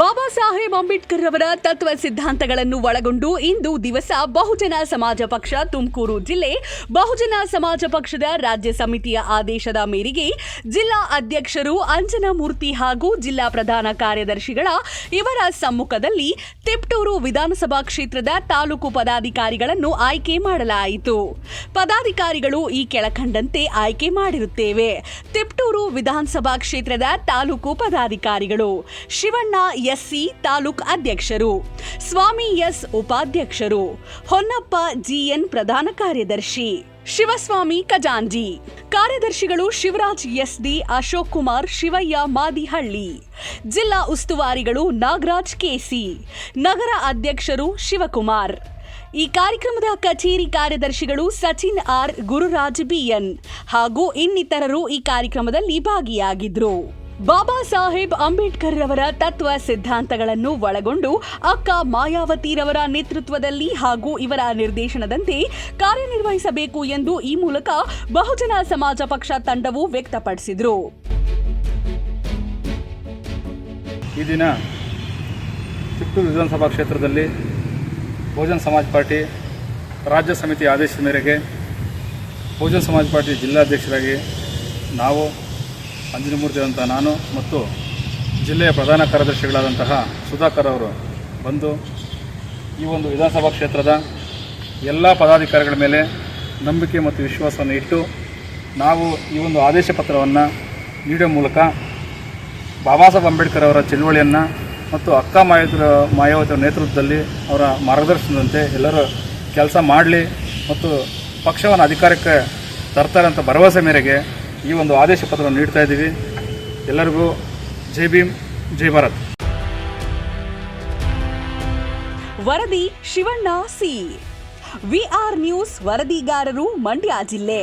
ಬಾಬಾ ಸಾಹೇಬ್ ಅಂಬೇಡ್ಕರ್ ಅವರ ತತ್ವ ಸಿದ್ಧಾಂತಗಳನ್ನು ಒಳಗೊಂಡು ಇಂದು ದಿವಸ ಬಹುಜನ ಸಮಾಜ ಪಕ್ಷ ತುಮಕೂರು ಜಿಲ್ಲೆ ಬಹುಜನ ಸಮಾಜ ಪಕ್ಷದ ರಾಜ್ಯ ಸಮಿತಿಯ ಆದೇಶದ ಮೇರೆಗೆ ಜಿಲ್ಲಾ ಅಧ್ಯಕ್ಷರು ಅಂಜನಮೂರ್ತಿ ಹಾಗೂ ಜಿಲ್ಲಾ ಪ್ರಧಾನ ಕಾರ್ಯದರ್ಶಿಗಳ ಇವರ ಸಮ್ಮುಖದಲ್ಲಿ ತಿಪ್ಟೂರು ವಿಧಾನಸಭಾ ಕ್ಷೇತ್ರದ ತಾಲೂಕು ಪದಾಧಿಕಾರಿಗಳನ್ನು ಆಯ್ಕೆ ಮಾಡಲಾಯಿತು. ಪದಾಧಿಕಾರಿಗಳು ಈ ಕೆಳಕಂಡಂತೆ ಆಯ್ಕೆ ಮಾಡಿರುತ್ತೇವೆ. ತಿಪ್ಟೂರು ವಿಧಾನಸಭಾ ಕ್ಷೇತ್ರದ ತಾಲೂಕು ಪದಾಧಿಕಾರಿಗಳು ಶಿವಣ್ಣ ಎಸ್ಸಿ ತಾಲೂಕ್ ಅಧ್ಯಕ್ಷರು, ಸ್ವಾಮಿ ಎಸ್ ಉಪಾಧ್ಯಕ್ಷರು, ಹೊನ್ನಪ್ಪ ಜಿಎನ್ ಪ್ರಧಾನ ಕಾರ್ಯದರ್ಶಿ, ಶಿವಸ್ವಾಮಿ ಖಜಾಂಜಿ, ಕಾರ್ಯದರ್ಶಿಗಳು ಶಿವರಾಜ್ ಎಸ್ಡಿ ಅಶೋಕ್ ಕುಮಾರ್ ಶಿವಯ್ಯ ಮಾದಿಹಳ್ಳಿ, ಜಿಲ್ಲಾ ಉಸ್ತುವಾರಿಗಳು ನಾಗರಾಜ್ ಕೆಸಿ, ನಗರ ಅಧ್ಯಕ್ಷರು ಶಿವಕುಮಾರ್. ಈ ಕಾರ್ಯಕ್ರಮದ ಕಚೇರಿ ಕಾರ್ಯದರ್ಶಿಗಳು ಸಚಿನ್ ಆರ್ ಗುರುರಾಜ್ ಬಿಎನ್ ಹಾಗೂ ಇನ್ನಿತರರು ಈ ಕಾರ್ಯಕ್ರಮದಲ್ಲಿ ಭಾಗಿಯಾಗಿದ್ರು. ಬಾಬಾ ಸಾಹೇಬ್ ಅಂಬೇಡ್ಕರ್ ರವರ ತತ್ವ ಸಿದ್ಧಾಂತಗಳನ್ನು ಒಳಗೊಂಡು ಅಕ್ಕ ಮಾಯಾವತಿರವರ ನೇತೃತ್ವದಲ್ಲಿ ಹಾಗೂ ಇವರ ನಿರ್ದೇಶನದಂತೆ ಕಾರ್ಯನಿರ್ವಹಿಸಬೇಕು ಎಂದು ಈ ಮೂಲಕ ಬಹುಜನ ಸಮಾಜ ಪಕ್ಷ ತಂಡವು ವ್ಯಕ್ತಪಡಿಸಿದರು. ಈ ದಿನ ಚಿತ್ತೂರು ವಿಧಾನಸಭಾ ಕ್ಷೇತ್ರದಲ್ಲಿ ಬಹುಜನ ಸಮಾಜ್ ಪಾರ್ಟಿ ರಾಜ್ಯ ಸಮಿತಿ ಆದೇಶದ ಮೇರೆಗೆ ಬಹುಜನ ಸಮಾಜ್ ಪಾರ್ಟಿ ಜಿಲ್ಲಾಧ್ಯಕ್ಷರಾಗಿ ನಾವು ಅಂಜನಮೂರ್ತಿ ಅಂತ ನಾನು ಮತ್ತು ಜಿಲ್ಲೆಯ ಪ್ರಧಾನ ಕಾರ್ಯದರ್ಶಿಗಳಾದಂತಹ ಸುಧಾಕರ್ ಅವರು ಬಂದು ಈ ಒಂದು ವಿಧಾನಸಭಾ ಕ್ಷೇತ್ರದ ಎಲ್ಲ ಪದಾಧಿಕಾರಿಗಳ ಮೇಲೆ ನಂಬಿಕೆ ಮತ್ತು ವಿಶ್ವಾಸವನ್ನು ಇಟ್ಟು ನಾವು ಈ ಒಂದು ಆದೇಶ ಪತ್ರವನ್ನು ನೀಡೋ ಮೂಲಕ ಬಾಬಾ ಸಾಹೇಬ್ ಅಂಬೇಡ್ಕರ್ ಅವರ ಚಳುವಳಿಯನ್ನು ಮತ್ತು ಅಕ್ಕ ಮಾಯಾವತಿ ಮಾಯಾವತಿ ನೇತೃತ್ವದಲ್ಲಿ ಅವರ ಮಾರ್ಗದರ್ಶನದಂತೆ ಎಲ್ಲರೂ ಕೆಲಸ ಮಾಡಲಿ ಮತ್ತು ಪಕ್ಷವನ್ನು ಅಧಿಕಾರಕ್ಕೆ ತರ್ತಾರೆ ಅಂತ ಭರವಸೆ ಮೇರೆಗೆ ಈ ಒಂದು ಆದೇಶ ಪತ್ರವನ್ನು ನೀಡ್ತಾ ಇದ್ದೀವಿ. ಎಲ್ಲರಿಗೂ ಜೈ ಭೀಮ್, ಜೈ ಭಾರತ್. ವರದಿ Shivanna C. V R news ವರದಿಗಾರರು Mandya ಜಿಲ್ಲೆ.